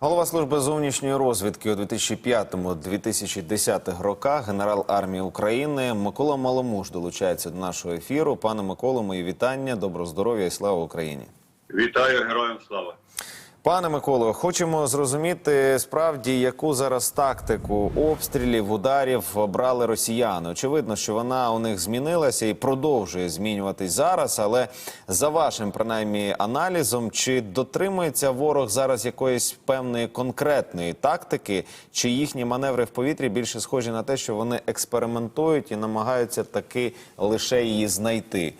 Голова служби зовнішньої розвідки у 2005-2010 роках, генерал армії України Микола Маломуж долучається до нашого ефіру. Пане Миколо, мої вітання, добро здоров'я і слава Україні. Вітаю героям слава. Пане Миколо, хочемо зрозуміти справді, яку зараз тактику обстрілів, ударів обрали росіяни. Очевидно, що вона у них змінилася і продовжує змінюватись зараз. Але за вашим принаймні аналізом, чи дотримується ворог зараз якоїсь певної конкретної тактики, чи їхні маневри в повітрі більше схожі на те, що вони експериментують і намагаються таки лише її знайти?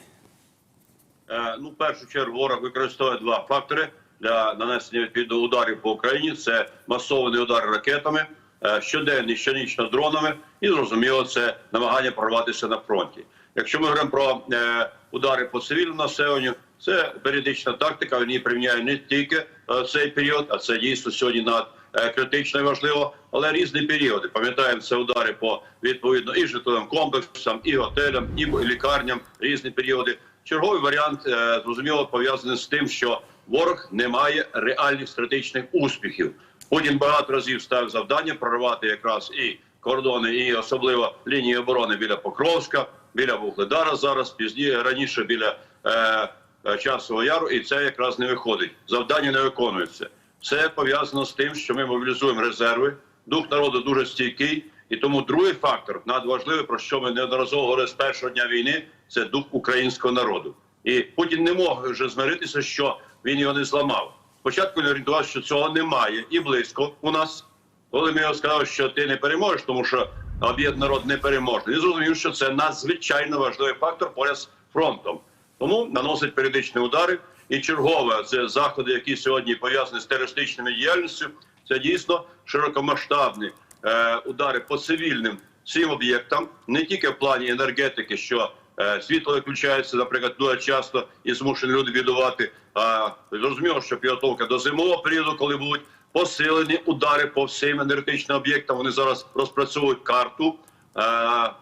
Е, ну, першу чергу ворог використовує два фактори для нанесення відповідно ударів по Україні: це масований удар ракетами, е, щоденний, щонічно дронами, і зрозуміло, це намагання прорватися на фронті. Якщо ми говоримо про е, удари по цивільному населенню, це періодична тактика. Він приміняє не тільки е, цей період, а це дійсно сьогодні над критично важливо, але різні періоди. Пам'ятаємо, це удари по відповідно і житловим комплексам, і готелям, і лікарням, різні періоди. Черговий варіант зрозуміло пов'язаний з тим, що ворог не має реальних стратегічних успіхів. Путін багато разів ставив завдання прорвати якраз і кордони, і особливо лінії оборони біля Покровська, біля Вугледара зараз пізніше раніше біля е, е, часового яру, і це якраз не виходить. Завдання не виконується. Це пов'язано з тим, що ми мобілізуємо резерви. Дух народу дуже стійкий, і тому другий фактор надважливий, про що ми неодноразово говорили з першого дня війни, це дух українського народу. І Путін не мог вже змиритися, що він його не зламав. Спочатку він орієнтувався, що цього немає і близько у нас. Коли ми його сказали, що ти не переможеш, тому що об'єднаний народ не переможний, він зрозумів, що це надзвичайно важливий фактор поряд з фронтом. Тому наносить періодичні удари. І чергове це заходи, які сьогодні пов'язані з терористичною діяльністю. Це дійсно широкомасштабні е, удари по цивільним всім об'єктам, не тільки в плані енергетики, що е, світло виключається, наприклад, дуже часто і змушені люди бідувати. А зрозуміло, що підготовка до зимового періоду, коли будуть посилені удари по всім енергетичним об'єктам, вони зараз розпрацьовують карту, е,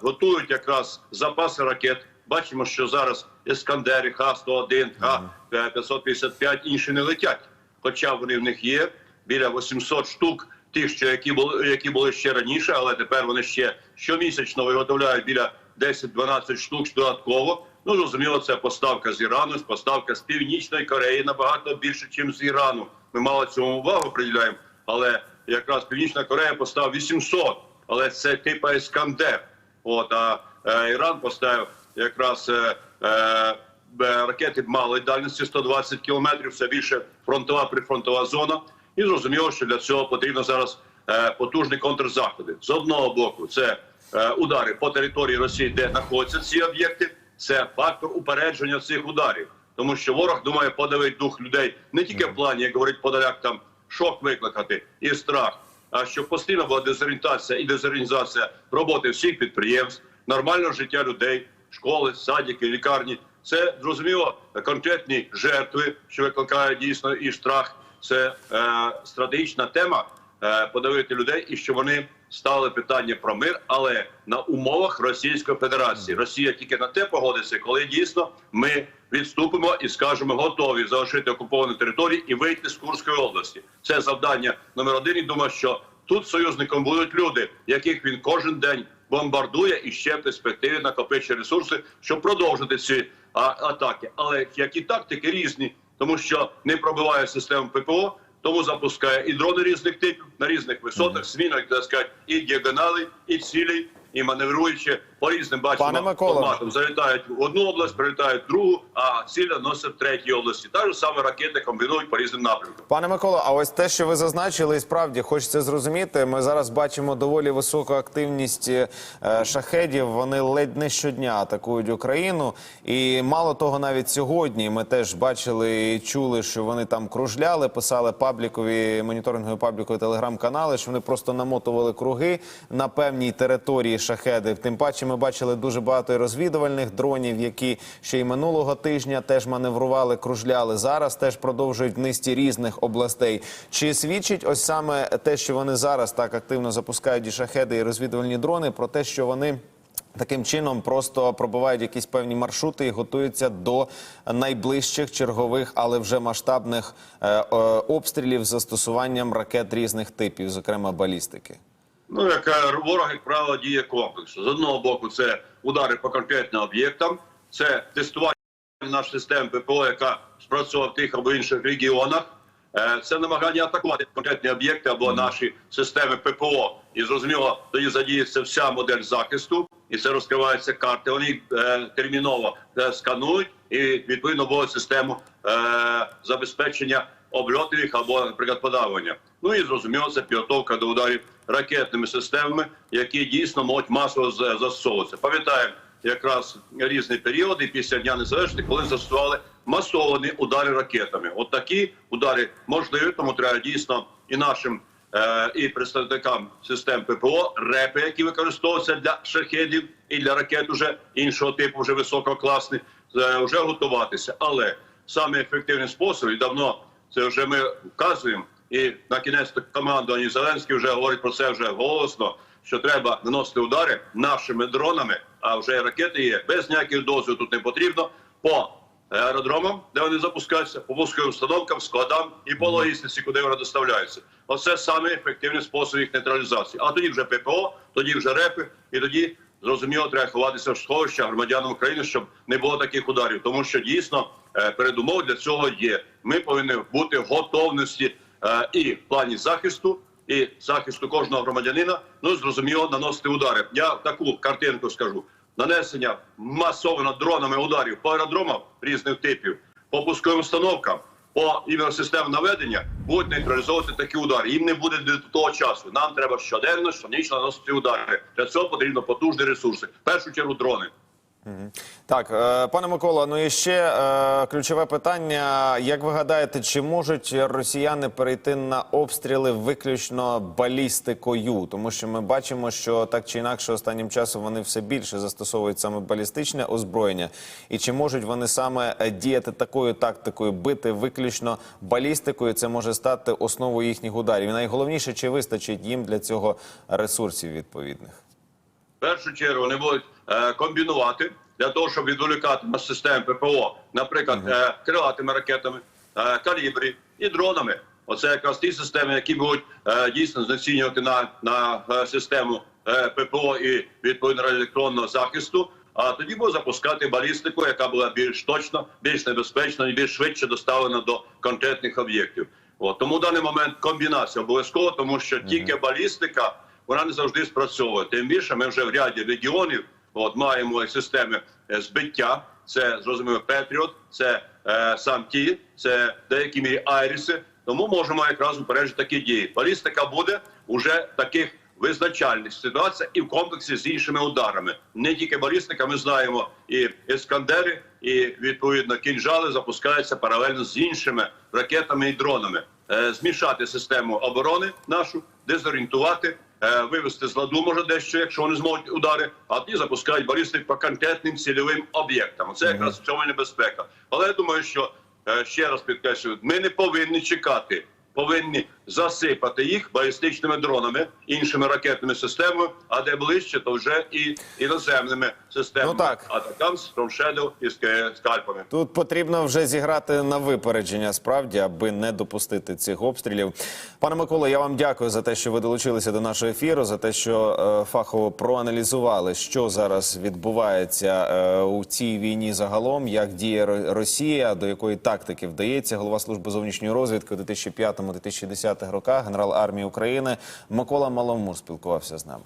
готують якраз запаси ракет. Бачимо, що зараз Іскандери, Х-101, Х-555 інші не летять. Хоча вони в них є біля 800 штук, тих, що які були, які були ще раніше, але тепер вони ще щомісячно виготовляють біля 10-12 штук додатково. Ну зрозуміло, це поставка з Ірану, поставка з Північної Кореї набагато більше, ніж з Ірану. Ми мало цьому увагу приділяємо. Але якраз Північна Корея поставила 800, але це типа Іскандер. От а е, Іран поставив якраз е, е, ракети малої дальності 120 кілометрів. Це більше фронтова прифронтова зона. І зрозуміло, що для цього потрібно зараз е, потужні контрзаходи. З одного боку, це е, удари по території Росії, де знаходяться ці об'єкти. Це фактор упередження цих ударів, тому що ворог думає подавити дух людей не тільки в плані, як говорить Подоляк, там шок викликати і страх, а щоб постійно була дезорієнтація і дезорганізація роботи всіх підприємств, нормального життя людей, школи, садики, лікарні. Це зрозуміло конкретні жертви, що викликають дійсно і страх. Це е, стратегічна тема е, подавити людей і щоб вони ставили питання про мир, але на умовах Російської Федерації. Росія тільки на те погодиться, коли дійсно ми відступимо і скажемо готові залишити окуповані території і вийти з Курської області. Це завдання номер один. І думаю, що тут союзником будуть люди, яких він кожен день бомбардує і ще в перспективі накопичує ресурси, щоб продовжити ці а, атаки. Але які тактики різні, тому що не пробиває систему ППО. Тому запускає і дрони різних типів на різних висотах, свінок, так сказати, і діагонали, і цілі, і маневруючи по різним бачимо форматам. Залітають в одну область, прилітають в другу, а ціль носять в третій області. Та ж саме ракети комбінують по різним напрямкам. Пане Миколо, а ось те, що ви зазначили, і справді хочеться зрозуміти. Ми зараз бачимо доволі високу активність е, шахедів. Вони ледь не щодня атакують Україну. І мало того, навіть сьогодні ми теж бачили і чули, що вони там кружляли, писали паблікові моніторингові паблікові телеграм-канали, що вони просто намотували круги на певній території шахеди. Тим паче, ми бачили дуже багато розвідувальних дронів, які ще й минулого тижня теж маневрували, кружляли. Зараз теж продовжують низці різних областей. Чи свідчить ось саме те, що вони зараз так активно запускають і шахеди і розвідувальні дрони, про те, що вони Таким чином просто пробивають якісь певні маршрути і готуються до найближчих чергових, але вже масштабних е, е, обстрілів з застосуванням ракет різних типів, зокрема балістики. Ну, яка ворог, як правило, діє комплексно. З одного боку, це удари по конкретним об'єктам, це тестування нашої системи ППО, яка спрацьовує в тих або інших регіонах. Е, Це намагання атакувати конкретні об'єкти або наші системи ППО. І зрозуміло, тоді задіється вся модель захисту, і це розкриваються карти. Вони їх е, терміново е, сканують і відповідно вводять систему е, забезпечення обльотів їх або, наприклад. Ну і зрозуміло, це підготовка до ударів ракетними системами, які дійсно можуть масово застосовуватися. Пам'ятаємо якраз різні періоди після дня незалежності, коли застосували масовані удари ракетами. От такі удари можливі, тому треба дійсно і нашим. е, І представникам систем ППО репи, які використовуються для шахедів і для ракет уже іншого типу, вже висококласних, е, вже готуватися. Але саме ефективний спосіб, і давно це вже ми вказуємо, і на кінець командування Зеленський вже говорить про це вже голосно. Що треба наносити удари нашими дронами, а вже ракети є без ніяких дозволів тут не потрібно по аеродромам, де вони запускаються, по пусковим установкам, складам і по логістиці, куди вони доставляються. Оце саме ефективний спосіб їх нейтралізації. А тоді вже ППО, тоді вже репи, і тоді зрозуміло треба ховатися в сховища громадянам України, щоб не було таких ударів, тому що дійсно передумов для цього є. Ми повинні бути в готовності е, і в плані захисту. І захисту кожного громадянина, ну зрозуміло, наносити удари. Я таку картинку скажу: нанесення масово дронами ударів по аеродромам різних типів, по пусковим установкам, по іменно системам наведення будуть нейтралізовувати такі удари. Їм не буде до того часу. Нам треба щоденно, щонічно наносити удари. Для цього потрібно потужні ресурси. В першу чергу дрони. Так, е, пане Микола, ну і ще е, ключове питання. Як ви гадаєте, чи можуть росіяни перейти на обстріли виключно балістикою? Тому що ми бачимо, що так чи інакше останнім часом вони все більше застосовують саме балістичне озброєння. І чи можуть вони саме е, діяти такою тактикою, бити виключно балістикою? Це може стати основою їхніх ударів. І найголовніше, чи вистачить їм для цього ресурсів відповідних? Першу чергу вони будуть е, комбінувати для того, щоб відволікати на системи ППО, наприклад, е, крилатими ракетами, е, калібрі і дронами. Оце якраз ті системи, які будуть е, дійсно знецінювати на, на е, систему е, ППО і відповідно електронного захисту. А тоді буде запускати балістику, яка була більш точна, більш небезпечна і більш швидше доставлена до конкретних об'єктів. От тому в даний момент комбінація обов'язково, тому що тільки балістика вона не завжди спрацьовує. Тим більше ми вже в ряді регіонів от маємо системи е, збиття. Це зрозуміло Петріот, це е, сам ті, це в деякій мірі Айріси. Тому можемо якраз упереджити такі дії. Балістика буде уже таких визначальних ситуацій і в комплексі з іншими ударами. Не тільки балістика, ми знаємо і ескандери, і відповідно кінжали запускаються паралельно з іншими ракетами і дронами. Е, змішати систему оборони нашу, дезорієнтувати, вивести з ладу може дещо, якщо вони зможуть удари, а тоді запускають балісти по конкретним цільовим об'єктам. Це якраз в цьому небезпека. Але я думаю, що е, ще раз підкреслюю, ми не повинні чекати. Повинні засипати їх балістичними дронами, іншими ракетними системами, а де ближче, то вже і іноземними системами. Ну так. Атакамс, Shadow і скальпами. Тут потрібно вже зіграти на випередження справді, аби не допустити цих обстрілів. Пане Микола, я вам дякую за те, що ви долучилися до нашого ефіру, за те, що е, фахово проаналізували, що зараз відбувається е, у цій війні загалом, як діє Росія, до якої тактики вдається. Голова служби зовнішньої розвідки у 2005-2010 роках, генерал армії України Микола Маломур спілкувався з нами.